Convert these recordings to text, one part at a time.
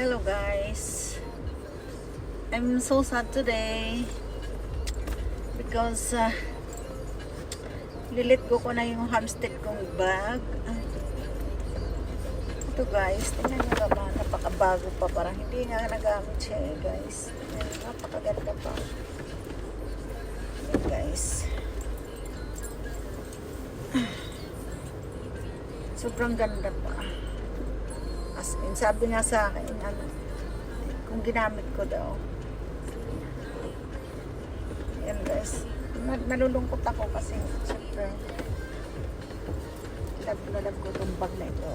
Hello guys. I'm so sad today because uh, lilit ko ko na yung hamster kong bag. Ito guys, tingnan nyo naman, napakabago pa, parang hindi nga nagamit siya eh guys. Napakaganda pa. Ayan guys. Sobrang ganda pa. As in, sabi nga sa akin, ano, kung ginamit ko daw. Guys. Na- nalulungkot ako kasi, syempre, love na love ko itong bag na ito.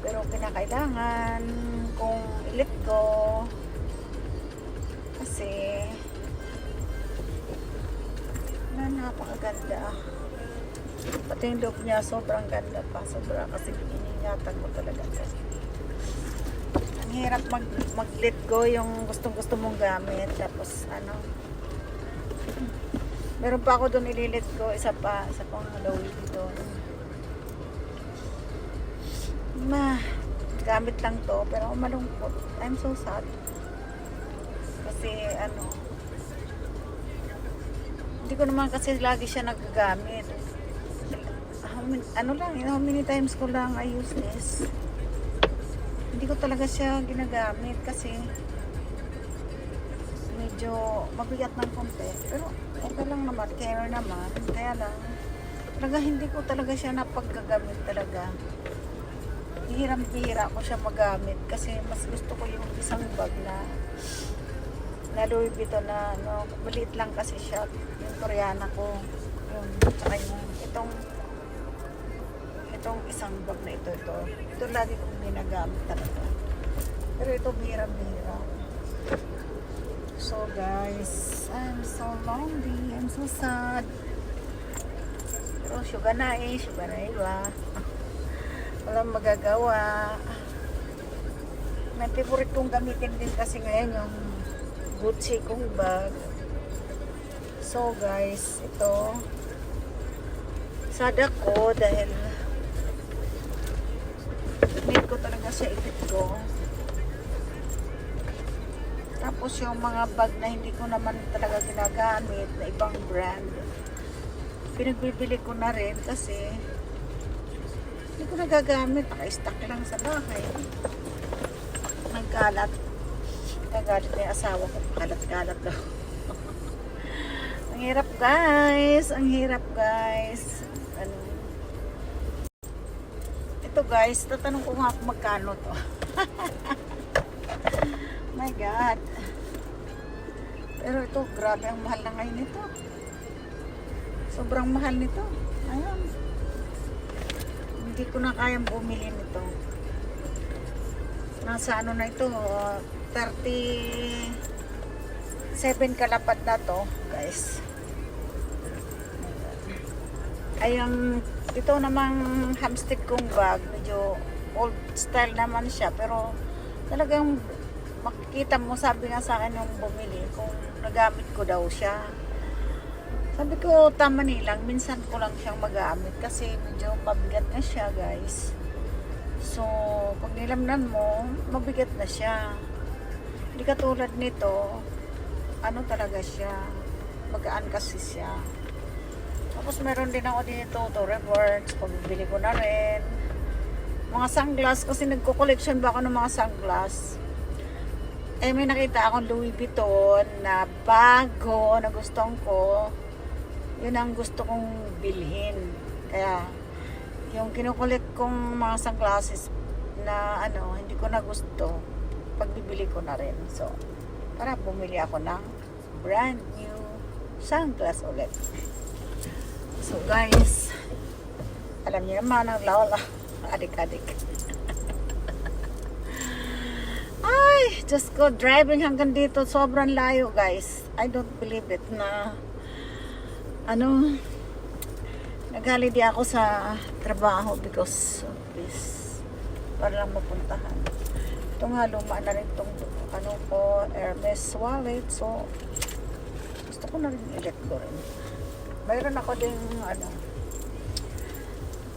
Pero kinakailangan kung ilit ko kasi na napakaganda. Pati yung loob niya, sobrang ganda pa. Sobra kasi iningatan mo talaga. Ang hirap mag, mag-let go yung gustong gusto mong gamit. Tapos ano, meron pa ako doon ililit ko. Isa pa, isa pang Louis Vuitton. Ma, gamit lang to. Pero malungkot. I'm so sad. Kasi ano, hindi ko naman kasi lagi siya nagagamit ano lang, how many times ko lang I use this. Hindi ko talaga siya ginagamit kasi medyo mabigat ng konti. Pero okay lang naman, care naman. Kaya lang, talaga hindi ko talaga siya napaggagamit talaga. Hiram-hira ko siya magamit kasi mas gusto ko yung isang bag na na Louis Vuitton na no, maliit lang kasi siya yung Koreana ko yun, tsaka yung itong itong isang bag na ito, ito. Ito lagi kong ginagamit talaga. Pero ito bihira-bihira. So guys, I'm so lonely. I'm so sad. Pero sugar na eh. Sugar na iba. Walang magagawa. May favorite kong gamitin din kasi ngayon yung Gucci kong bag. So guys, ito sad ako dahil siya ipit. Tapos yung mga bag na hindi ko naman talaga ginagamit na ibang brand, pinagbibili ko na rin kasi hindi ko nagagamit. Naka-stack lang sa bahay. Nagkalat. Nagalit na yung asawa ko. Kalat-kalat daw. Ang hirap guys. Ang hirap guys. Ito guys, tatanong ko nga kung magkano to. My God. Pero ito, grabe ang mahal na ngayon nito. Sobrang mahal nito. Ayan. Hindi ko na kayang bumili nito. Nasa ano na ito, uh, 37 kalapad na to, guys. Ay, ang ito namang hamstick kong bag, medyo old style naman siya, pero talagang makikita mo, sabi nga sa akin nung bumili, kung nagamit ko daw siya. Sabi ko, tama nilang, minsan ko lang siyang magamit kasi medyo mabigat na siya, guys. So, pag nilamnan mo, mabigat na siya. Hindi katulad nito, ano talaga siya, magaan kasi siya. Tapos meron din ako dito, to rewards, pagbibili ko na rin. Mga sunglass, kasi nagko-collection ba ako ng mga sunglass. Eh, may nakita akong Louis Vuitton na bago na gustong ko. Yun ang gusto kong bilhin. Kaya, yung kinukulit kong mga sunglasses na ano, hindi ko na gusto, pagbibili ko na rin. So, para bumili ako ng brand new sunglass ulit. So guys, alam niyo naman ang lola, adik-adik. Ay, just go driving hanggang dito, sobrang layo guys. I don't believe it na ano, naghaliday ako sa trabaho because of this. Para lang mapuntahan. Ito nga, luma na rin itong ano ko, Hermes wallet. So, gusto ko na rin i-let go rin mayroon ako din ano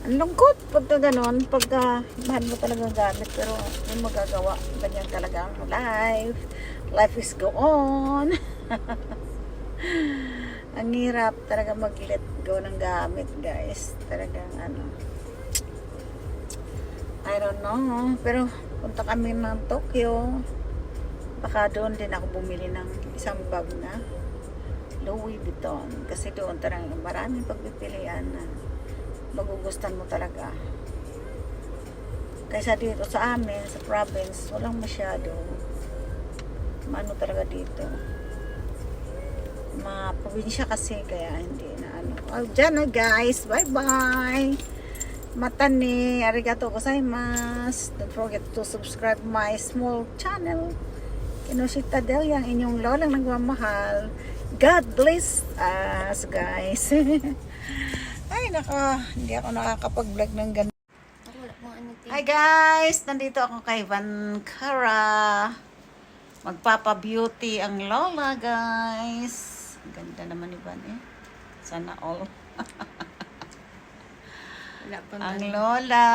Ang lungkot pagka ganon, pagka mahal mo talaga gamit, pero may magagawa. Ganyan talaga ang life. Life is go on. ang hirap talaga mag-let go ng gamit, guys. Talagang ano. I don't know. Pero punta kami ng Tokyo. Baka doon din ako bumili ng isang bag na Louis Vuitton. Kasi doon talagang maraming pagpipilian na magugustuhan mo talaga. Kaysa dito sa amin, sa province, walang masyado. Maano talaga dito. Mga probinsya kasi, kaya hindi na ano. Oh, dyan na guys. Bye-bye. Mata ni arigato gozaimasu. Don't forget to subscribe my small channel. Kinoshita Del, yung inyong lolang nagmamahal. God bless us, guys. Ay, nako, hindi ako nakakapag-vlog ng ganun. Ano. Hi guys! Nandito ako kay Vankara. Magpapa-beauty ang Lola, guys. Ang ganda naman ni Van eh. Sana all. Wala pong Ang. Lola.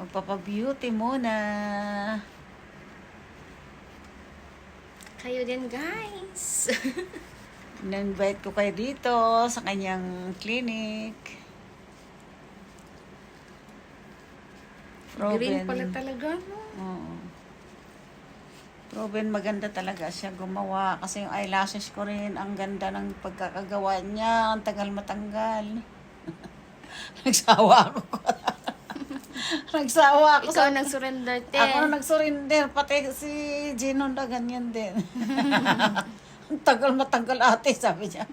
Magpapa-beauty muna. Kayo din guys. In-invite ko kayo dito sa kanyang clinic. Green pala talaga no. Oo. Proven maganda talaga siya gumawa. Kasi yung eyelashes ko rin, ang ganda ng pagkakagawa niya. Ang tagal matanggal. Nagsawa ako. Nagsawa ako. Ikaw sa- nag-surrender te. Ako na nag-surrender. Pati si Gino na ganyan din. ang tagal matanggal ate, sabi niya.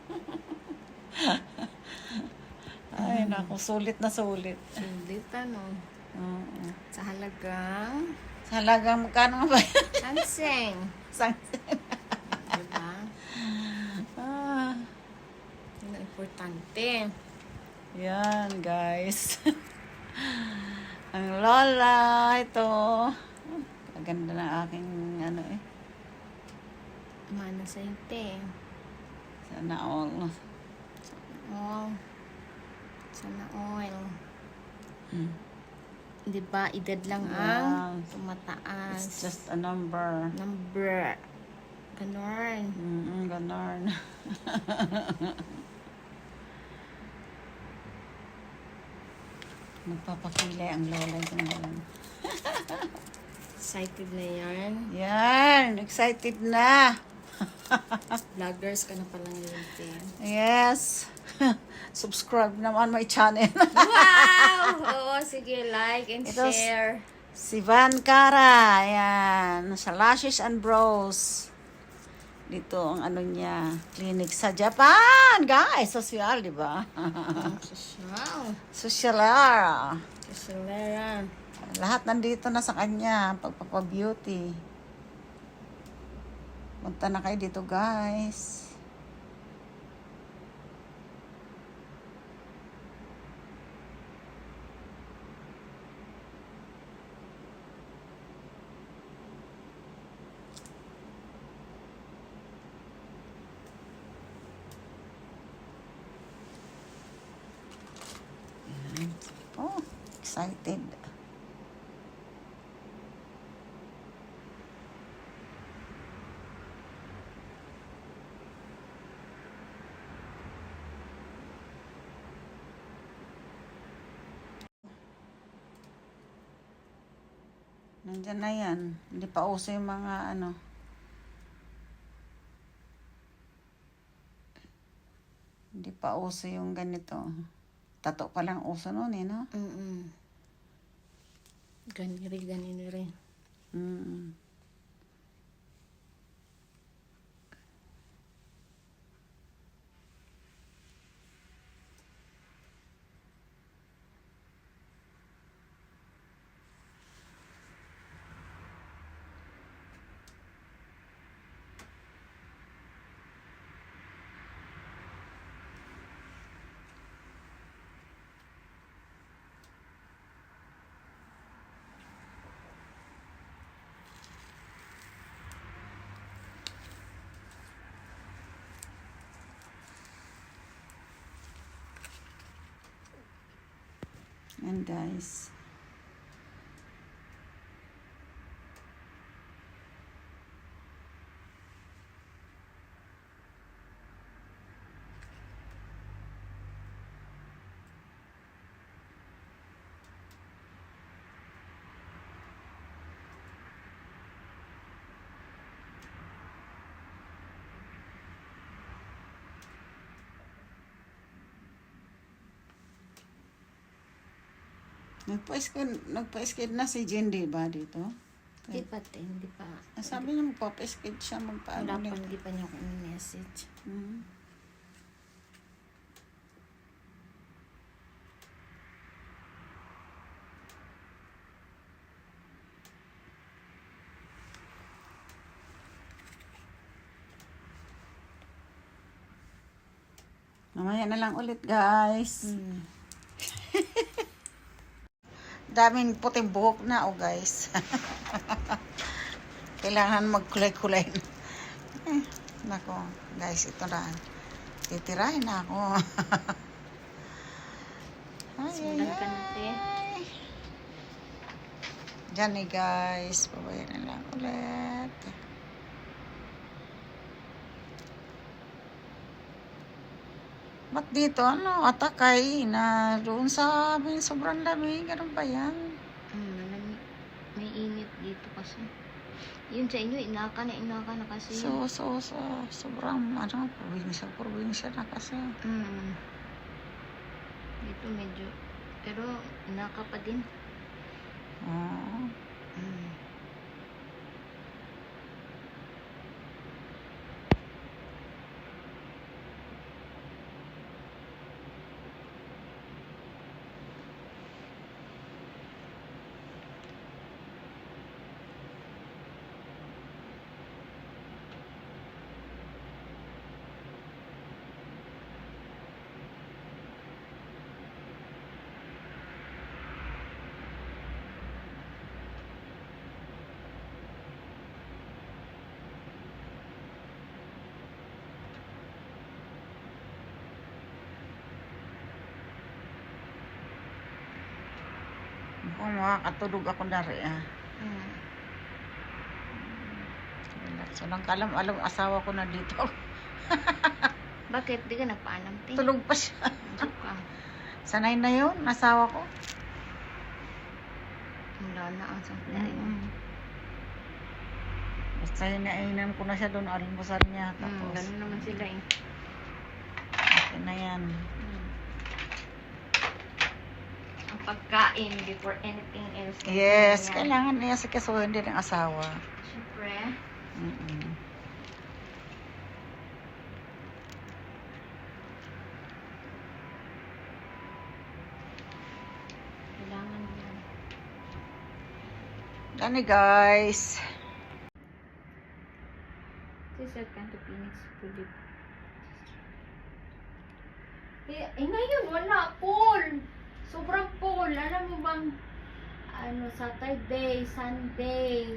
Ay, naku, sulit na sulit. Sulit ano. Oo. Sa halagang Sa halagang magkano ba yan? Sanseng. Sang- diba? ah. Ang importante. Yan, guys. Ang lola, ito. Ang ganda ng aking, ano eh. Mana sa te. Sana all. Oh. Sana oil. Mm. Diba, edad lang Yeah. ang tumataas. It's just a number. Number. Ganon. Mm, ganon. Magpapakilay ang lola ito ngayon. Excited na yan. Yan, excited na. Vloggers ka na palang yun, te. Yes. Subscribe naman my channel. Wow! Oo, sige, like and Ito- share. si Van Cara. Ayan. Sa Lashes and Brows. Dito ang ano niya. Clinic sa Japan. Guys, social, di ba? Social. Socialara. Socialaran. Lahat nandito na sa kanya. Pagpapabeauty. Punta na kayo dito, guys. Ayan. Oh, excited. Nandyan na yan. Hindi pa uso yung mga ano. Hindi pa uso yung ganito. Tato pa lang uso noon eh, no? Mm-mm. Ganiri, ganiri rin. Mm. Yan guys. Nagpa-skid, nagpa-skid na si Jen, di ba, dito? Hindi pa, te, hindi pa. Ah, Sabi niya magpa-skid siya, Wala magpaano pa, nito. hindi pa niya ako message. Hmm. Mamaya na lang ulit, guys. Hmm. Daming puting buhok na, oh, guys. Kailangan magkulay-kulay. eh, nako, guys, ito na. Titirahin na ako. ay, ay, ay. Diyan eh, guys. Pabayan na lang ulit. Ba't dito, ano, atakay na doon sa amin, sobrang lamig. Ganun ba yan? Hmm, malamig. May init dito kasi. Yun sa inyo, inaka na inaka na kasi. So, so, so, sobrang, ano, probinsya, probinsya na kasi. Hmm. Dito medyo, pero inaka pa din. Oo. Hmm. Kung makakatulog ako na rin, ah. Hmm. Relax. Walang kalam, alam, asawa ko na dito. Bakit? Di ka nagpaalam, te? Tulog pa siya. Ano? Sanay na yun, asawa ko. Wala na ang sampla yun. Mm. Basta hinainan ko na siya doon, almusal niya. Hmm, Tapos, ganun naman sila eh. okay na yan. Hmm. Ang pagkain before anything else. Yes, Yan. kailangan niya sa kasuhin din ng asawa. Siyempre. Mm-mm. Kailangan yan. Gani guys. Sister Kanto Phoenix Philip. Eh, eh, ngayon, wala. Full. Sobrang full. Alam mo bang, ano, Saturday, Sunday,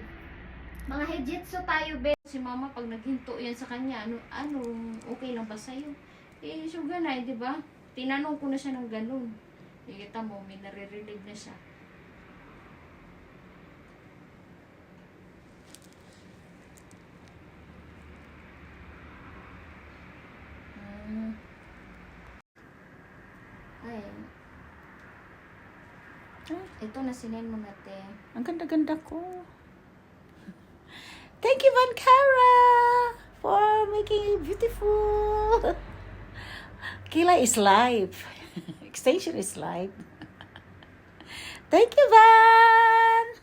mga hejitsu tayo, be. Si mama, pag naghinto yan sa kanya, ano, ano, okay lang ba sa'yo? Eh, so ganay, di ba? Tinanong ko na siya ng ganun. Eh, kita mo, may nare-relieve na siya. Mm. Ay. Ito na sinend mo na. Ang ganda-ganda ko. Thank you, Van Cara, for making it beautiful. Kila is life. Extension is life. Thank you, Van.